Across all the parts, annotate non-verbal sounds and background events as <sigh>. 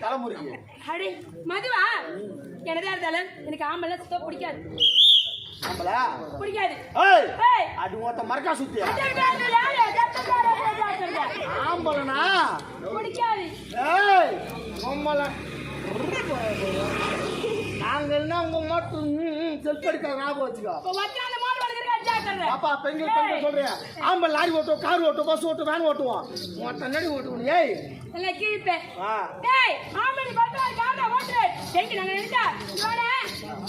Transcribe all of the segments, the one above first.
தலைமுறைக்கு அடி மதுவா என்னதான் இருந்தாலும் எனக்கு ஆம்பளை சுத்தம் பிடிக்காது நம்மள பிடிக்காது அது ஒருத்த மரக்கா சுத்தியா ஆம்பளனா பிடிக்காது நம்மள நாங்க என்ன உங்க மட்டும் செல்ஃப் எடுக்க ஞாபகம் வச்சுக்கோ பாப்பா பெண்கள் பெண்கள் சொல்றேன் ஆம்பளை லாரி ஓட்டுவோம் கார் ஓட்டுவோம் பஸ் ஓட்டுவோம் வேன் ஓட்டுவோம். மொத்த நடி ஓட்டுவோம் ஏய். எல்லாம் கீழ்ப்பேன் ஆ. டேய் ஆம்பளை பார்த்தா காண்டா ஓட்டுற எங்க நாங்க நினைச்சா இவனே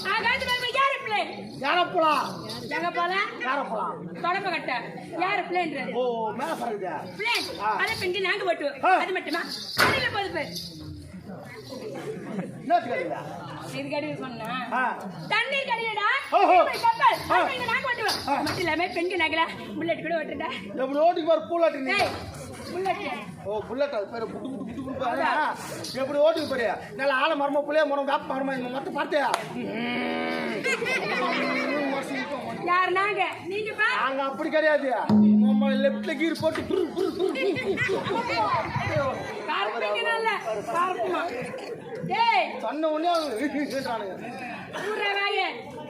ஆ காத்து மேல யார் பிள்ளை? யாரப்பலா எங்க போல? யாரப்பலா தொடப்ப கட்ட. யார் பிள்ளைன்ற? ஓ மேல பறகுது பிள்ளை. அதை பெண்கள் நாங்க ஓட்டுவோம். அது மட்டுமா? அதுல போது பேர் தண்ணீர் கடியடா. கப்பல் இங்க. மட்டும் இல்லாம பெண்கள் நகல. புல்லட் கூட ஓட்டுடா எப்படி ஓட்டிக்கு பாரு பூலாட்டி நீ டேய் புல்லட் ஓ புல்லட் அது பேரு. புட்டு புட்டு புட்டு புட்டு பாரு. எப்படி ஓட்டுக்கு பாரு நல்ல ஆள மரமா புள்ளைய மரம் வேப்ப மரமா இந்த மொத்த பார்த்தியா? யார் நாங்க நீங்க நாங்க அப்படி கிடையாது. நம்ம லெப்ட்ல கீர் போட்டு டேய். சொன்ன உடனே கேட்டானுங்க. ஊரே வாயே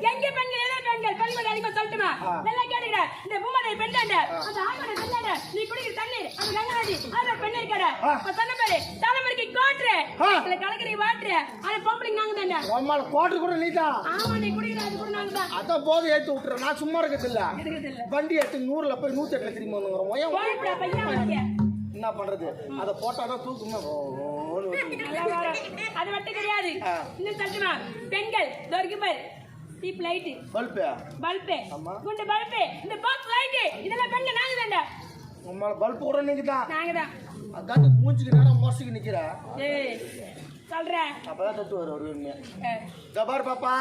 எங்க பெண்கள் எதை பெண்கள்? பெண்கள் அதிகமா சொல்லட்டுமா. நல்லா கேட்டுக்கிற இந்த பூமனை பெண்ணாண்ட அந்த ஆமனை பெண்ணாண்ட நீ குடிக்கிற தண்ணீர் அந்த கங்கராஜி அந்த பெண்ணை கடை ஆ. சொன்ன பேரு தலைமுறைக்கு கோட்டுற ஆ. இல்ல கலக்கறி வாட்டுற அது பொம்பளைங்க நாங்க தானே உம்மால கோட்டர் கூட நீதான் ஆமா நீ குடிக்கிற அது கூட நாங்க தான் அதான் போதை ஏத்தி விட்டுறேன். நான் சும்மா இருக்கிறது இல்ல வண்டி எடுத்து நூறுல போய் நூத்தி எட்டுல திரும்பி கோழிப்படா பையன் என்ன பண்றது? அதை போட்டாதான் தூக்குமே. <laughs> அது மட்டும் கிடையாது. இன்னும் சொல்லட்டுமா? பெண்கள் தோருக்கு பாரு டீப் லைட்டு பல்பு. பல்பு. குண்டு பல்பு. இந்த பாக்ஸ் லைட்டு இதெல்லாம் பெண்கள் நாங்க தான்டா. உம்மால பல்பு கூட நீங்க தான் நாங்க தான். அதான் மூஞ்சிக்கு நேரம் மோசத்துக்கு நிக்கிற. ஏய் சொல்றேன் அப்பதான் தத்து வரும் ஒரு ஜபார் பாப்பா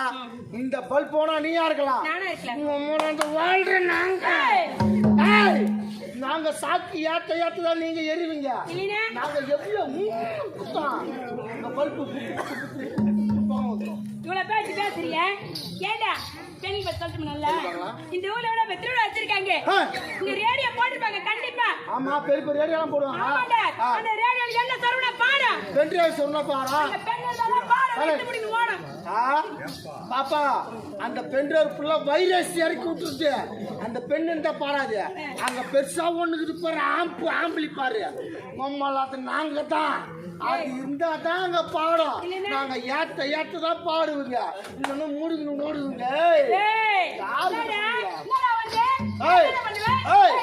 இந்த பல்ப் போனா நீயா இருக்கலாம். நானா இருக்கலாம். வாழ்ற நாங்க. நாங்க சாக்கி ஏத்த ஏத்த தான் நீங்க இல்லைனா நாங்க எவ்வளவு இந்த பல்பு இவ்வளவு பேச்சு பேசுறீங்க? ஏண்டா? நல்லா? இந்த ஊர்ல எவ்வளவு பேர் திருவிழா வச்சிருக்காங்க. இந்த ரேடியோ போட்டிருப்பாங்க கண்டிப்பா. ஆமா பெரிய பெரிய போடுவாங்க. ஆ. அந்த ரேடியோல என்ன சரவணா பாடம். பாரா அந்த பெண்கள் தான் பாடம். பாப்பா அந்த பெண்கள் ஃபுல்லா வைரஸ் இறக்கி விட்டுருச்சு அந்த பெண்ணு தான் பாடாது அங்க பெருசா ஒண்ணுக்குது பாரு ஆம்பு ஆம்பளி பாரு மம்மலாத்த நாங்க தான் அது இருந்தா தான் அங்க பாடும் நாங்க ஏத்த ஏத்த தான் பாடுவீங்க இல்லைன்னா ஏய்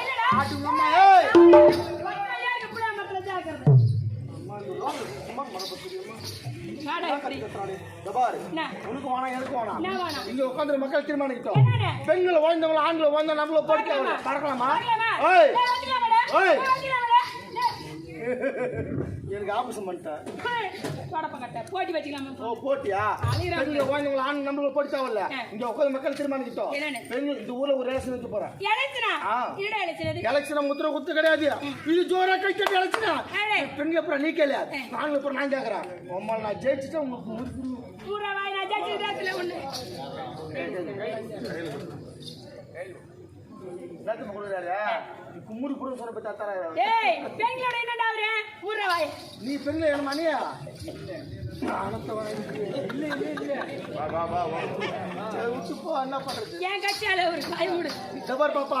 என்னடா ஆட்டுங்க அம்மா ஏய் வாடா இப்படி. பாரு. உனக்கு வேணாம் எனக்கு இங்க மக்கள் தீர்மானிக்கிட்டோம் பெண்கள் வாழ்ந்தவங்க ஆண்கள் வாழ்ந்த நம்மள போட்டு பறக்கலாமா? ஏய். ஏய் எனக்கு ஆபரேஷன் பண்ணிட்டேன். கட்ட போட்டி வச்சுக்கலாமா ஓ போட்டியா? அழியிறாங்க. பெண்கள் வாழ்ந்தவங்க ஆண் நம்மள போட்டு தேவையில்ல. இங்க உட்காந்து மக்கள் தீர்மானிக்கிட்டோம்? பெண்கள் இந்த ஊர்ல ஒரு ரேஷன் வைக்க போறேன். எலெக்ஷனா? எலெக்ஷன் எலெக்ஷன் முத்திர குத்து கிடையாது. இது ஜோரா கை கட்டி எலெக்ஷனா? ஏய். பெண்கள் அப்புறம் நீ கேளு நாங்கள் அப்புறம் நான் நான் ஜெயிச்சுட்டேன் உங்களுக்கு. பூரா வாய் நான் ராத்துல ஒண்ணு. எல்லாத்தையும் கொடுக்குறாரு நீ கும்முடி கூட சொன்ன பத்தி தர டேய் பெங்களோட என்னடா அவரு? நீ பெண்கள் என்ன மணியா ஆனத்தவன் இருக்கு. இல்ல இல்ல இல்ல வா வா வா வா. சரி, விட்டு போ என்ன பண்றது? என் கட்சியால ஒரு வாய் மூடு ஜபர் பாப்பா.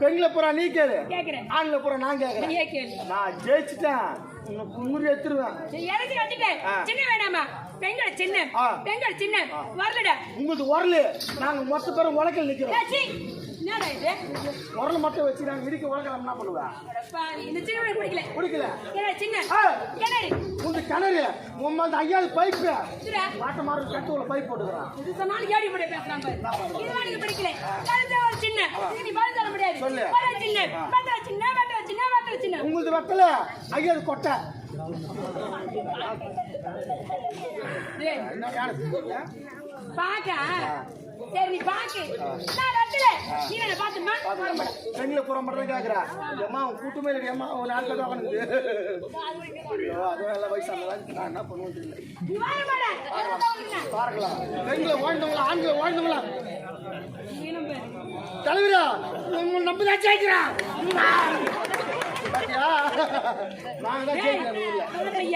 பெண்களை பூரா நீ கேளு. கேக்குறேன். ஆண்களை பூரா நான் கேளு. நான் ஜெயிச்சுட்டேன். உன்னை குமுறி எடுத்துருவேன். வச்சுட்டேன். சின்ன வேணாமா? பெண்கள் சின்ன. பெண்கள் சின்ன வரலடா. உங்களுக்கு உரலு நாங்க மொத்த பேரும் உலக்கில் நிக்கிறோம். என்னடா இது? உரல் மட்டும் வச்சு நாங்க இடிக்க உலகம் என்ன பண்ணுவேன் இந்த சின்ன பிடிக்கல பிடிக்கல ஏடா சின்ன. கிணறு உங்க கிணறு. உங்க அந்த ஐயாவது பைப்பு வாட்ட மாதிரி கட்டுல பைப் போட்டுக்கிறான். இது சொன்னாலும் கேடி போட்டு பேசுறான் பாரு. இது வாணிக்கு பிடிக்கல கழுத்தை ஒரு சின்ன. நீ பதில் சொல்ல முடியாது. சொல்லு. சின்ன. பத்திர சின்ன பத்திர சின்ன பத்திர சின்ன. உங்களுக்கு வெத்தல ஐயாவது கொட்டை? பாக்க. சரி நீ பாக்கு. நான் ரத்துல நீ என்ன பாத்துமா பூரா மட்டும் கேக்குறா. அம்மா உன் கூட்டமே இல்லை அம்மா நாட்டில் தான் நான் என்ன பண்ணுவேன் தெரியல. பார்க்கலாம் பெண்களை வாழ்ந்தவங்களா ஆண்களை வாழ்ந்தவங்களா தலைவரா பாத்தியா நாங்க தான் ஜெயிக்கிறோம் ஊர்ல சரி,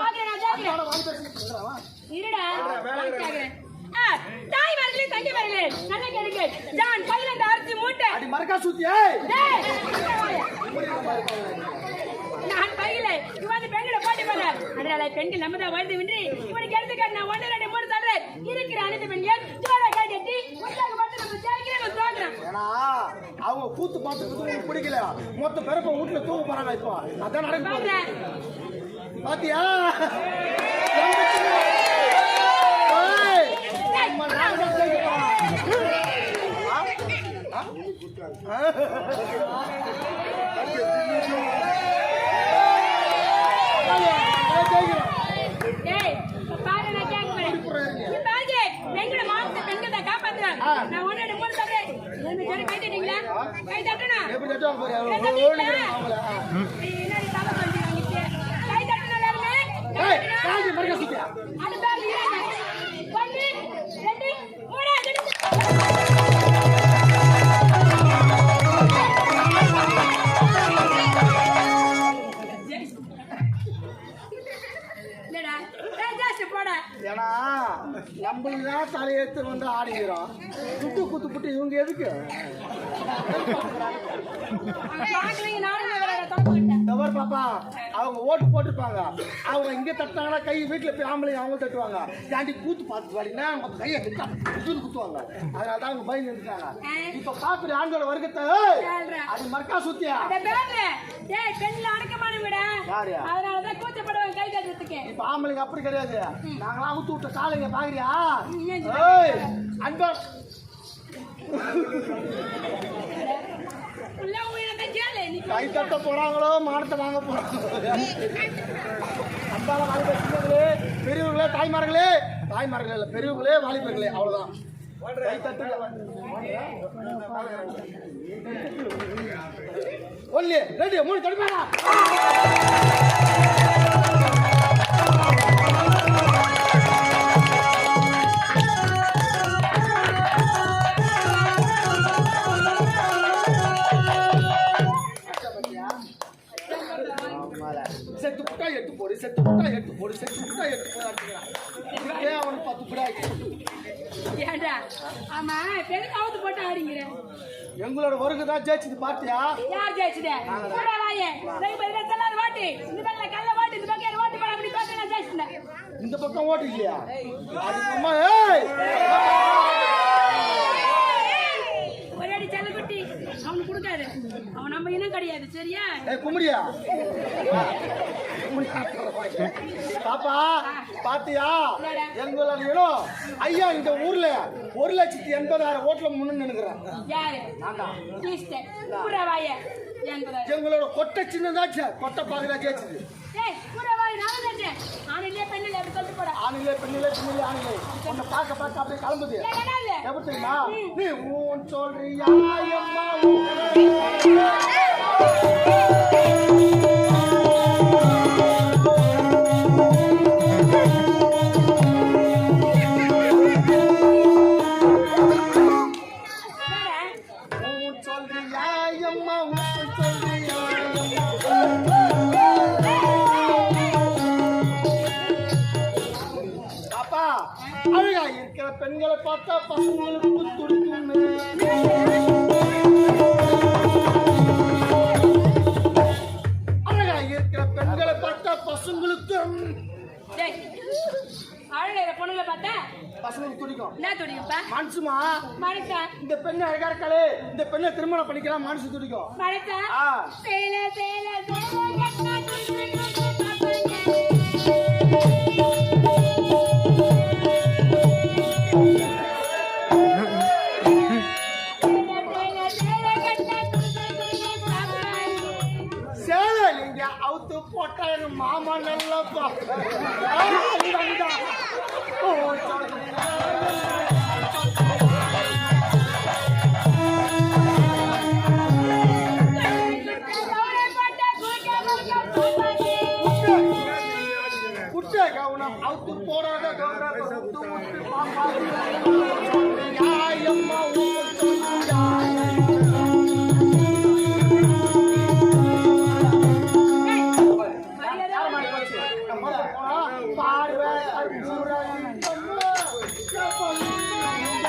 ஓகே, நான் ஜெயிக்கிறேன். இருடா, வாங்கிக்கிறேன். கேளுங்க. ஜான், கையில இந்த அரிசி மூட்டை. அடி சுத்தி நான் பையில இவன் பெண்களை போட்டி அதனால பெண்கள் நம்ம தான் வாழ்ந்து வின்றி இவனுக்கு எடுத்துக்காட்டு நான் ஒன்று ரெண்டு மூணு சொல்றேன் இருக்கிற அனைத்து பெண்கள் கை கட்டி ஏன்னா அவங்க கூத்து உங்களுக்கு பிடிக்கல. மொத்த பேரப்ப வீட்டுல தூங்க போறாங்க இப்போ. அதான் நடக்க போகுது. பாத்தியா? ஆ? ஆ? நாங்க ஜெயிக்கிறோம். ஏய் இப்ப பாரு நான் கேட்க போறேன் நீ பாருங்க பெண்களை மாவட்ட பெண்கள் தான் காப்பாத்துறேன் ஆ. நான் ஒன்று ரெண்டு மூணு சொல்றேன் ரெண்டு பேரும் கை தட்டிங்களா கை தட்டணும் எப்படி தட்டுவாங்க பாரு, கை அவங்க ஓடுகிறாங்க அவங்கள. ஆ. என்னடி தலை சொல்லிடுறாங்க கை தட்டணும் எல்லாருமே கை ஏய், தட்டணும். காஞ்சி மறக்க சுத்தியா நம்மளதான் நம்மளுக்கு தலையெடுத்து வந்து ஆடிக்கிறோம் குத்து குத்து புட்டு இவங்க எதுக்கு? அவன் பார்க்கலைங்க, நானும் வேற தொலை போட்டேன். இந்த மாதிரி பாப்பா? அவங்க ஓட்டு போட்டிருப்பாங்க. அவங்க இங்க தட்டாங்கன்னா கை வீட்டுல போய் ஆம்பளைங்க அவங்க தட்டுவாங்க. ஏன்டி கூத்து பார்த்து பாடினா அவங்க கையை குத்துன்னு குத்துவாங்க. அதனால தான் அவங்க பயந்து நின்றுட்டாங்க. இப்ப பாக்குற ஆண்களோட வர்க்கத்தை ஏய், சொல்றேன். அது மறக்கா சுத்தியா? டேய், பெண்ல அடக்கமான வீடா? யாரு? அதனாலதான் கூச்சப்படுவேன் கை தட்டுறதுக்கு. இப்ப ஆம்பளைங்க அப்படி கிடையாது. நாங்களாம் அவுத்து விட்ட காலைங்க பாக்குறியா? ஏய் அன்பா. கைத்தட்ட தட்ட போறாங்களோ மானத்தை வாங்க போறாங்களோ. அன்பான வாலிப சின்னங்களே பெரியவர்களே தாய்மார்களே. தாய்மார்களே இல்ல பெரியவர்களே வாலிபர்களே அவ்வளவுதான். கை தட்டுங்க. மூணு தடுப்பாடா செத்து புட்டா எட்டு போடு செத்து புட்டா எட்டு போடு செத்து புட்டா எட்டு போடு அப்படிங்கிறான். இதுக்கே அவனுக்கு பத்து புடா ஏன்டா? ஆமா, பெண்ணுக்கு அவுத்து போட்டு ஆடிங்கிற. எங்களோட வருகை தான் ஜெயிச்சது பார்த்தியா யார் ஜெயிச்சுது? போடா வாயே. ரெண்டு தான் செல்லாத ஓட்டு. இந்த பக்கம் கல்ல ஓட்டு, இந்த பக்கம் ஓட்டு போட அப்படி பார்த்தா நான். இந்த பக்கம் ஓட்டு இல்லையா அது சும்மா ஏய் ஒரு அடி செல்லக்குட்டி அவனுக்கு கொடுக்காது அவன் நம்ம இனம் கிடையாது சரியா? கும்படியா பாப்பா பாத்தியா? எங்களோட இடம் ஐயா இந்த ஊர்ல ஒரு லட்சத்தி எண்பதாயிரம் ஓட்டுல முன்னு நினைக்கிறேன் எங்களோட கொட்டை சின்னதாச்சு. கொட்டை பாக்குறா ஜெயிச்சது தட்டேன் ஆணிலே பெண்ணிலே அப்படி சொல்லிட்டு போடா. ஆணிலே பெண்ணிலே பெண்ணிலே ஆணிலே உன்னை பார்க்க பார்க்க அப்படியே இல்ல எப்படி தெரியுமா? நீ ஊன் சொல்றியா அம்மா பெண்களை பார்த்தா பசங்களுக்கு துடிக்குமே. பெண்களை பார்த்தா பசங்களுக்கு அழகிற பொண்ணுங்களை பார்த்தா பசங்களுக்கு துடிக்கும். என்ன துடிப்பா மனசுமா மனுஷன் இந்த பெண்ணு அழகா இருக்காளே. இந்த பெண்ணை திருமணம் பண்ணிக்கலாம் மனசு துடிக்கும். ஆ. சேல சேல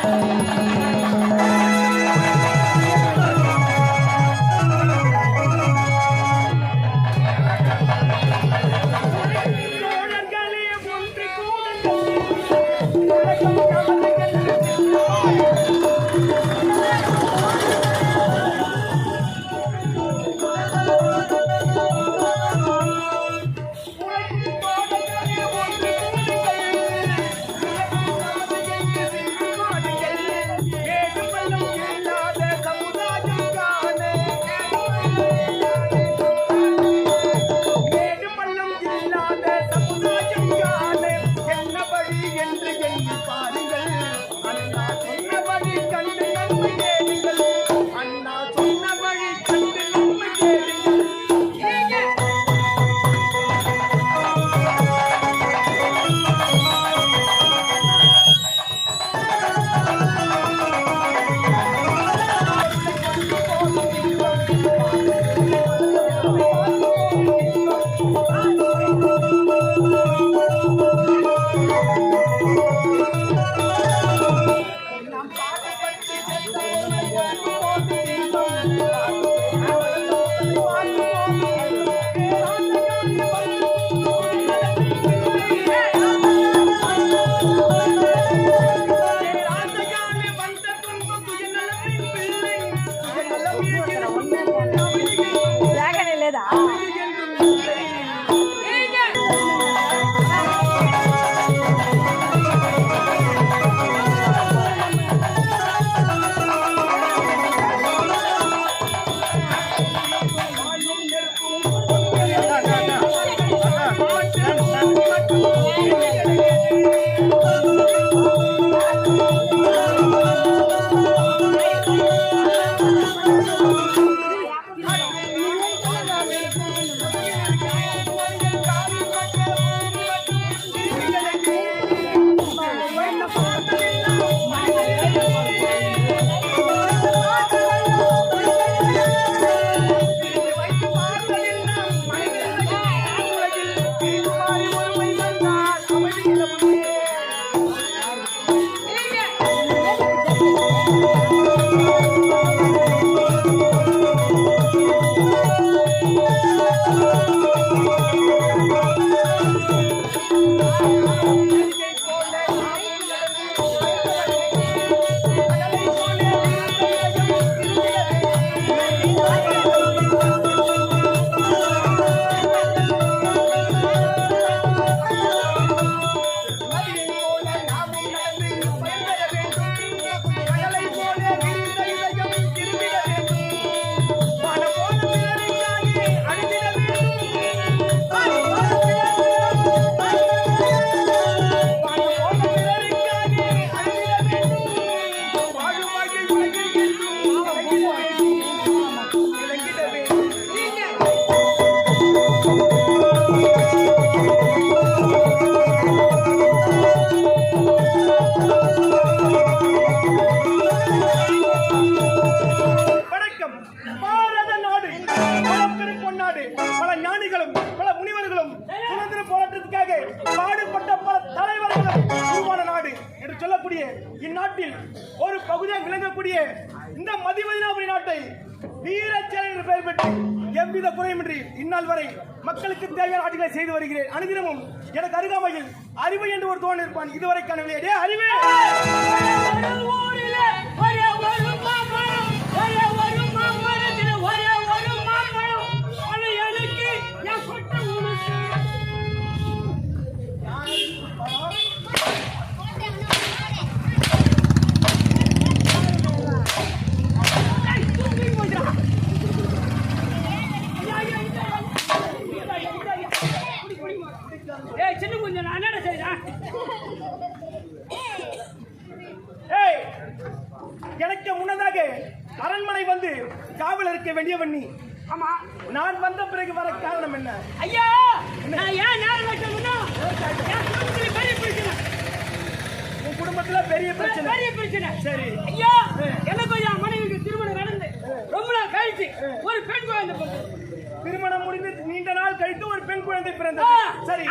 Música விளங்கக்கூடிய இந்நாட்டில் ஒரு பகுதியாக விளங்கக்கூடிய இந்த மதிமதினாபுரி நாட்டை வீரச்சேரன் என்று பெயர் பெற்று எவ்வித குறையுமின்றி இந்நாள் வரை மக்களுக்கு தேவையான ஆட்சிகளை செய்து வருகிறேன். அனுதினமும் எனக்கு அருகாமையில் அறிவு என்று ஒரு தோணி இருப்பான். இதுவரை காணவில்லை. டேய், அறிவு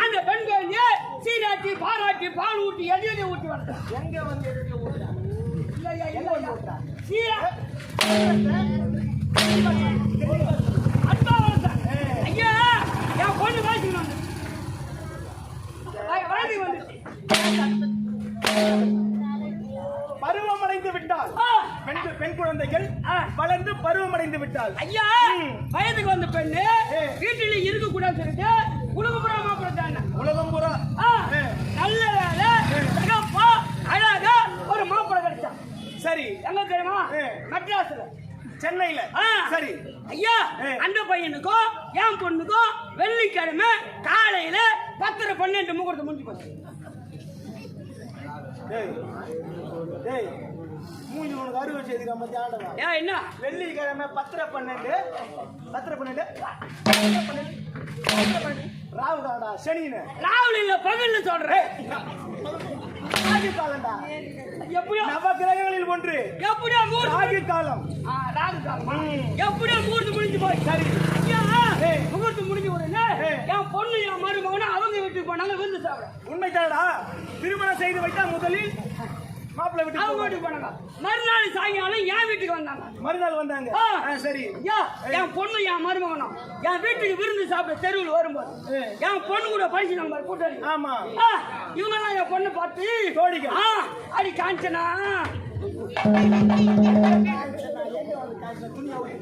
அந்த பெண் குழந்தைய சீராட்டி பாராட்டி பால் ஊட்டி எது எது ஊட்டி வந்தேன் எங்க வந்து எதுக்கு ஊட்டுறா? இல்லையா இல்லையா? சீரா. அன்பா வளர்த்தேன் ஐயா என் பொண்ணு வயசுக்கு வந்து வயதுக்கு வந்துச்சு. பருவமடைந்து விட்டால் பெண் பெண் குழந்தைகள். வளர்ந்து பருவமடைந்து விட்டால். ஐயா. வயதுக்கு வந்த பெண்ணு. வீட்டில இருக்க கூடாதுன்னு சொல்லிட்டு குடும்பப்புறா மாப்பிள்ளை உலகம் ஏ. நல்ல அழகா ஒரு மாப்பிள்ளை கிடைச்சான் சரி. எங்க தெரியுமா. மெட்ராஸ்ல. சென்னையில. சரி. ஐயா. அந்த பையனுக்கும் என் பொண்ணுக்கும் வெள்ளிக்கிழமை காலையில பத்தரை பன்னெண்டு முகூர்த்தம் முடிஞ்சு போச்சு. மூஞ்சி உனக்கு அறுவை செய்துக்க மத்திய ஆண்டவா ஏன் என்ன? வெள்ளிக்கிழமை பத்திர பன்னெண்டு பத்திர பன்னெண்டு பத்திர பன்னெண்டு. பத்திர பன்னெண்டு ராவு காடா சனின்னு. ராகுல் இல்ல பகல்னு சொல்றேன். ராகு காலம்டா எப்படியோ நவ கிரகங்களில் ஒன்று. எப்படியோ முகூர்த்தம் ராகு காலம் ராகு காலமா? எப்படியோ முகூர்த்தம் முடிஞ்சு போய் சரி. முகூர்த்தம் முடிஞ்சு உடனே. என் பொண்ணு என் மருமகனும் அவங்க வீட்டுக்கு போனாங்க விருந்து சாப்பிட உண்மைதானடா? திருமணம் செய்து வைத்தா முதலில் மாப்பிள்ளை அவங்க வீட்டுக்கு போனாங்க. மறுநாள் சாயங்காலம் என் வீட்டுக்கு வந்தாங்க. மறுநாள் வந்தாங்க. சரி. என் பொண்ணு என் மருமகனும். என் வீட்டுக்கு விருந்து சாப்பிட தெருவில் வரும்போது. என் பொண்ணு கூட படிச்சு நம்ம கூட்டாளி ஆமா. இவங்க எல்லாம் என் பொண்ணை பார்த்து தோழிகள். ஆ, அடி காஞ்சனா.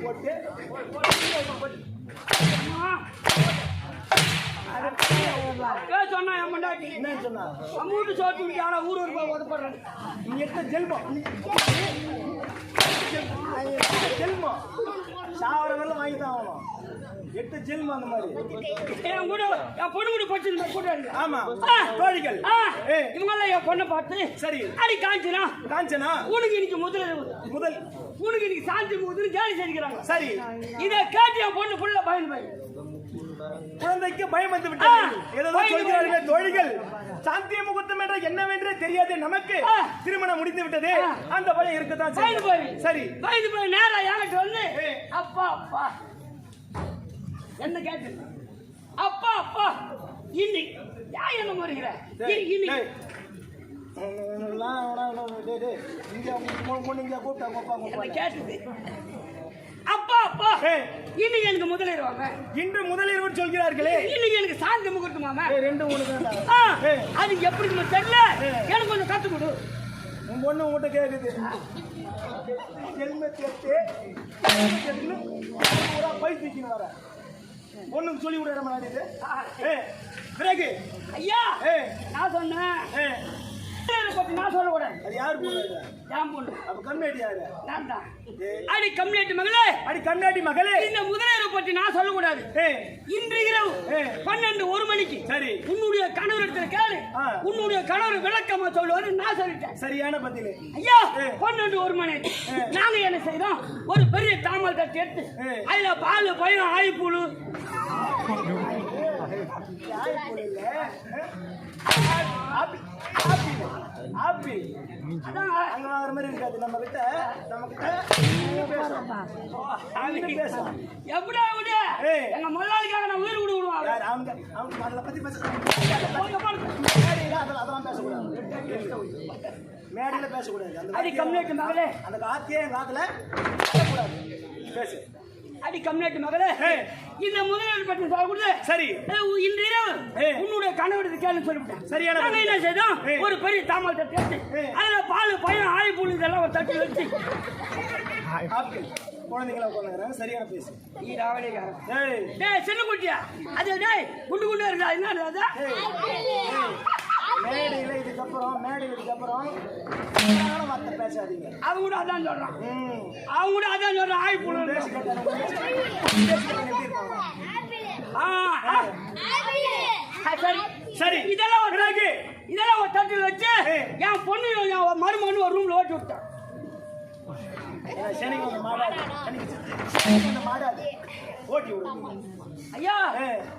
போட்டு சொன்னா என் பொண்டாட்டி என்னன்னு சொன்னா? அம்மூட்டு சோத்து ஆனா ஊர் ஊர் போய் உதப்படுறேன் நீ எத்த ஜெல்மம். ஜெல்மம். சாவர வரல வாங்கி தான் ஆகணும். எட்டு ஜெல்மம் அந்த மாதிரி. என் கூட என் பொண்ணு கூட படிச்சிருந்த கூட. ஆமா. தோழிகள் இவங்கெல்லாம் என் பொண்ணை பார்த்து சரி. அடி காஞ்சினா? காஞ்சனா? உனக்கு இன்னைக்கு முதல்ல முதல். உனக்கு இன்னைக்கு சாந்தி முகுதுன்னு கேலி செஞ்சுக்கிறாங்க. சரி. இதை கேட்டு என் பொண்ணு புள்ள பயந்து போய் குழந்தைக்கு பயம் வந்து விட்டது. ஏதோ சொல்கிறார்கள் தோழிகள் சாந்திய முகூர்த்தம் என்ற என்னவென்றே தெரியாது. நமக்கு. திருமணம் முடிந்து விட்டது. அந்த பயம் இருக்கத்தான். போய். சரி. பயந்து போய் நேரா எனக்கு வந்து. அப்பா அப்பா. என்ன கேட்டு? அப்பா அப்பா. இன்னைக்கு ஏன் என்ன முறைகிற இன்னைக்கு டேய். அப்பா. இன்னைக்கு எனக்கு முதலிடுவாங்க இன்று முதலிரவு சொல்கிறார்களே. இன்னைக்கு எனக்கு சாந்தி முகூர்த்தமாம? ரெண்டு ஏய். அது எப்படி தெரியல. எனக்கு கொஞ்சம் கத்து கொடு. உன் பொண்ணு உன்கிட்ட கேக்குது. ஹெல்மெட் எடுத்து helmet எடுத்துன்னு பூரா பை தூக்கின்னு வர. பொண்ணுக்கு சொல்லி விட மாட்டேது ஏ பிறகு ஐயா ஏ நான் சொன்னேன். நான் சொல்லக்கூடாது அது யார் பொண்ணு? என் பொண்ணு அப்ப கம்மியாடி யாரு? நான் தான். ஏய், அடி கம்யூனிட்டி மகளே. அடி கண்ணாடி மகளே. இந்த முதலியரை பற்றி நான் சொல்லக்கூடாது இன்று இரவு. பன்னெண்டு ஒரு மணிக்கு சரி. உன்னுடைய கணவர் இடத்துல கேளு. உன்னுடைய கணவர் விளக்கமா சொல்லுவாரு நான் சொல்லிட்டேன். சரியான பதில். ஐயா. பன்னெண்டு ஒரு மணி. நாங்க என்ன செய்தோம் ஒரு பெரிய தாமல் தட்டி எடுத்து. அதுல பால் பயம் ஆயிப்புழு இல்ல. ஆப்பிள் அங்க வாங்குற மாதிரி இருக்காது. நம்ம கிட்ட நம்ம கிட்ட பேசும் எப்படா விடு. எங்க முதலாளிக்காக நான் உயிர் விடு விடுவாங்க யார்? அவங்க அவங்க அதை பத்தி பேச போங்க, போங்க. மேடையில அதெல்லாம் பேசக்கூடாது. மேடையில பேசக்கூடாது. அந்த அடி கம்யூனிட்டி மகளே. அந்த காத்தியே என் காதுல பேசக்கூடாது. பேசு. அடி கம்யூனிட்டி மகளே. இந்த முதலாளி பற்றி சொல்ல கொடுத்து சரி. இன்று இரவு ஏய். உன்னுடைய கணவருக்கு கேள்வி சொல்லிவிட்டேன் சரியான நாங்க பதில். என்ன செய்தோம். ஒரு பெரிய தாமல் தட்டி எடுத்து ஏய். அதுல பால் பயம் ஆயிப்புழு இதெல்லாம் ஒரு தட்டி வச்சு. குழந்தைங்கள சரியான பேசு. நீ ஏய். டேய் சின்ன குட்டியா? அது டேய் குண்டு குண்டு இருந்தா என்ன மேடையில இதுக்கப்புறம் மேடையில இதுக்கப்புறம். வார்த்தை பேசாதீங்க. அவன் கூட அதான் சொல்றான். ம். அவன் கூட அதான் சொல்றான். ஆயிப்புழு பேசி கேட்டாங்க பேசி கேட்டாங்க எப்படி இருக்காங்க ஆ ஆ. ஆ, சரி சரி. இதெல்லாம் ஒரு இதெல்லாம் ஒரு தட்டில் வச்சு. என் பொண்ணு என் மருமகன் ஒரு ரூம்ல ஓட்டி விட்டான். மாடாது. மாடாது. ஓட்டி விடுங்க ஐயா.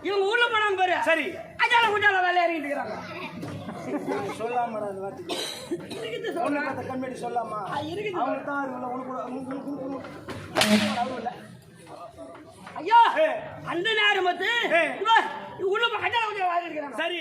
இவங்க ஊர்ல போனாங்க பாரு. சரி. அஜால குஜால வேலை இருக்கிறாங்க சொல்லாம அந்த வார்த்தை இருக்குது ஒண்ணு சொல்றேன் பார்த்த கண்மணி சொல்லாமா. அவங்களுக்கு தான் இல்லை, உனக்கு. ஐயா. அந்த நேரம். இவ உள்ள சரி